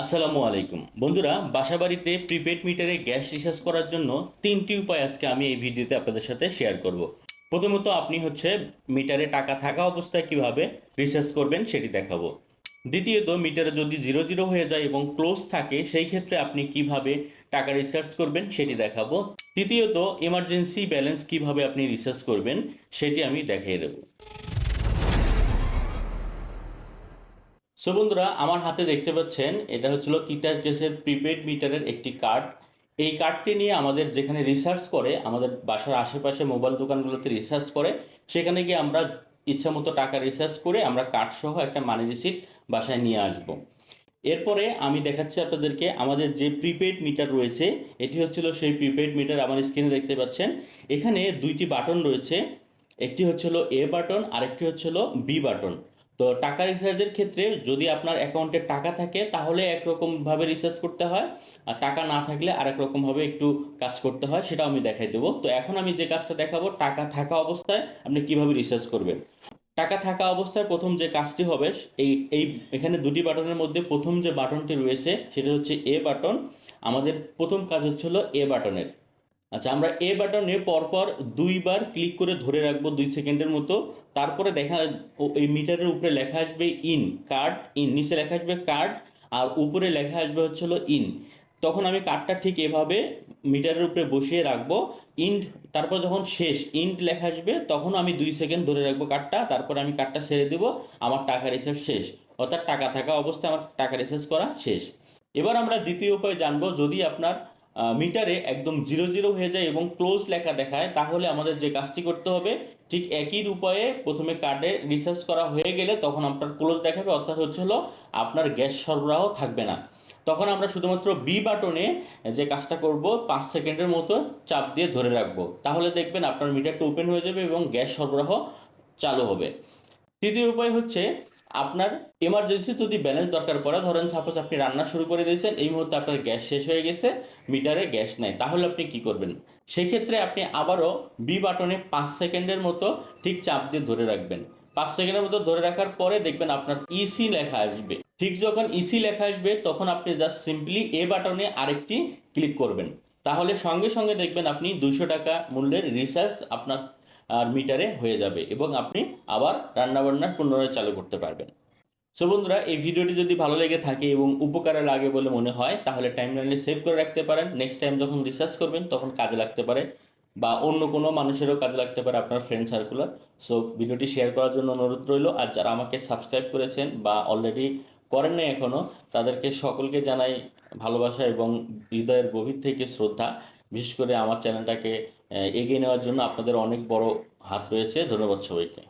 আসসালামু আলাইকুম। বন্ধুরা, বাসাবাড়িতে প্রিপেড মিটারে গ্যাস রিচার্জ করার জন্য তিনটি উপায় আজকে আমি এই ভিডিওতে আপনাদের সাথে শেয়ার করব। প্রথমত, আপনি হচ্ছে মিটারে টাকা থাকা অবস্থায় কীভাবে রিচার্জ করবেন সেটি দেখাবো। দ্বিতীয়ত, মিটারে যদি জিরো জিরো হয়ে যায় এবং ক্লোজ থাকে, সেই ক্ষেত্রে আপনি কীভাবে টাকা রিচার্জ করবেন সেটি দেখাবো। তৃতীয়ত, এমার্জেন্সি ব্যালেন্স কীভাবে আপনি রিচার্জ করবেন সেটি আমি দেখিয়ে দেবো। সো বন্ধুরা, আমার হাতে দেখতে পাচ্ছেন, এটা হচ্ছিল তিতাস গ্যাসের প্রিপেড মিটারের একটি কার্ড এই কার্ডটি নিয়ে আমাদের যেখানে রিসার্চ করে, আমাদের বাসার আশেপাশে মোবাইল দোকানগুলোতে রিসার্চ করে, সেখানে গিয়ে আমরা ইচ্ছা মতো টাকা রিসার্চ করে আমরা কার্ড সহ একটা মানি রিসিট বাসায় নিয়ে আসব। এরপরে আমি দেখাচ্ছি আপনাদেরকে আমাদের যে প্রিপেড মিটার রয়েছে, এটি হচ্ছিল সেই প্রিপেড মিটার আমার স্ক্রিনে দেখতে পাচ্ছেন। এখানে দুইটি বাটন রয়েছে, একটি হচ্ছিল এ বাটন আরেকটি হচ্ছিল বি বাটন তো টাকা রিচার্জের ক্ষেত্রে যদি আপনার অ্যাকাউন্টে টাকা থাকে, তাহলে একরকমভাবে রিচার্জ করতে হয়। আর টাকা না থাকলে আরেক রকমভাবে একটু কাজ করতে হয়, সেটাও আমি দেখাই দেবো। তো এখন আমি যে কাজটা দেখাবো, টাকা থাকা অবস্থায় আপনি কীভাবে রিচার্জ করবেন? টাকা থাকা অবস্থায় প্রথম যে কাজটি হবে, এই এই, এখানে দুটি বাটনের মধ্যে প্রথম যে বাটনটি রয়েছে, সেটা হচ্ছে এ বাটন আমাদের প্রথম কাজ হচ্ছিল এ বাটনের আচ্ছা আমরা এ বাটনে পরপর দুইবার ক্লিক করে ধরে রাখব দুই সেকেন্ডের মতো। তারপরে দেখা এই মিটারের উপরে লেখা আসবে ইন কার্ড ইন নিচে লেখা আসবে কার্ড আর উপরে লেখা আসবে হচ্ছে হলো ইন তখন আমি কার্ডটা ঠিক এভাবে মিটারের উপরে বসিয়ে রাখব। ইন্ড তারপর যখন শেষ ইন্ড লেখা আসবে তখন আমি দুই সেকেন্ড ধরে রাখব কার্ডটা তারপর আমি কার্ডটা সেরে দিব, আমার টাকা রিচার্জ শেষ। অর্থাৎ টাকা থাকা অবস্থায় আমার টাকা রিচার্জ করা শেষ। এবার আমরা দ্বিতীয় উপায় জানব, যদি আপনার মিটারে একদম জিরো জিরো হয়ে যায় এবং ক্লোজ লেখা দেখায়, তাহলে আমাদের যে কাজটি করতে হবে, ঠিক একই উপায়ে প্রথমে কার্ডে রিচার্জ করা হয়ে গেলে তখন আপনার ক্লোজ দেখাবে, অর্থাৎ হচ্ছে হলো আপনার গ্যাস সরবরাহ থাকবে না। তখন আমরা শুধুমাত্র বি বাটনে যে কাজটা করব, পাঁচ সেকেন্ডের মতো চাপ দিয়ে ধরে রাখব। তাহলে দেখবেন আপনার মিটারটা ওপেন হয়ে যাবে এবং গ্যাস সরবরাহ চালু হবে। তৃতীয় উপায় হচ্ছে আপনার এমার্জেন্সি যদি ব্যালেন্স দরকার পড়ে, ধরেন সাপোজ আপনি রান্না শুরু করে দিয়েছেন, এই মুহূর্তে আপনার গ্যাস শেষ হয়ে গেছে মিটারে গ্যাস নেই, তাহলে আপনি কি করবেন? সেক্ষেত্রে আপনি আবারও বি বাটনে পাঁচ সেকেন্ডের মতো ঠিক চাপ দিয়ে ধরে রাখবেন। পাঁচ সেকেন্ডের মতো ধরে রাখার পরে দেখবেন আপনার ইসি লেখা আসবে। ঠিক যখন ইসি লেখা আসবে, তখন আপনি জাস্ট সিম্পলি এ বাটনে আরেকটি ক্লিক করবেন। তাহলে সঙ্গে সঙ্গে দেখবেন আপনি দুইশো টাকা মূল্যের রিচার্জ আপনার আর মিটারে হয়ে যাবে এবং আপনি আবার রান্নাবান্না পুনরায় চালু করতে পারবেন। সো বন্ধুরা, এই ভিডিওটি যদি ভালো লেগে থাকে এবং উপকারে লাগে বলে মনে হয়, তাহলে টাইম টাইমলাইনে সেভ করে রাখতে পারেন। নেক্সট টাইম যখন রিসার্চ করবেন, তখন কাজে লাগতে পারে বা অন্য কোনো মানুষেরও কাজে লাগতে পারে আপনার ফ্রেন্ড সার্কুলার সো ভিডিওটি শেয়ার করার জন্য অনুরোধ রইল। আর যারা আমাকে সাবস্ক্রাইব করেছেন বা অলরেডি করেন নাই এখনও তাদেরকে সকলকে জানাই ভালোবাসা এবং হৃদয়ের গভীর থেকে শ্রদ্ধা। বিশেষ করে আমার চ্যানেলটাকে এগিয়ে নেওয়ার জন্য আপনাদের অনেক বড় হাত রয়েছে। ধন্যবাদ সবাইকে।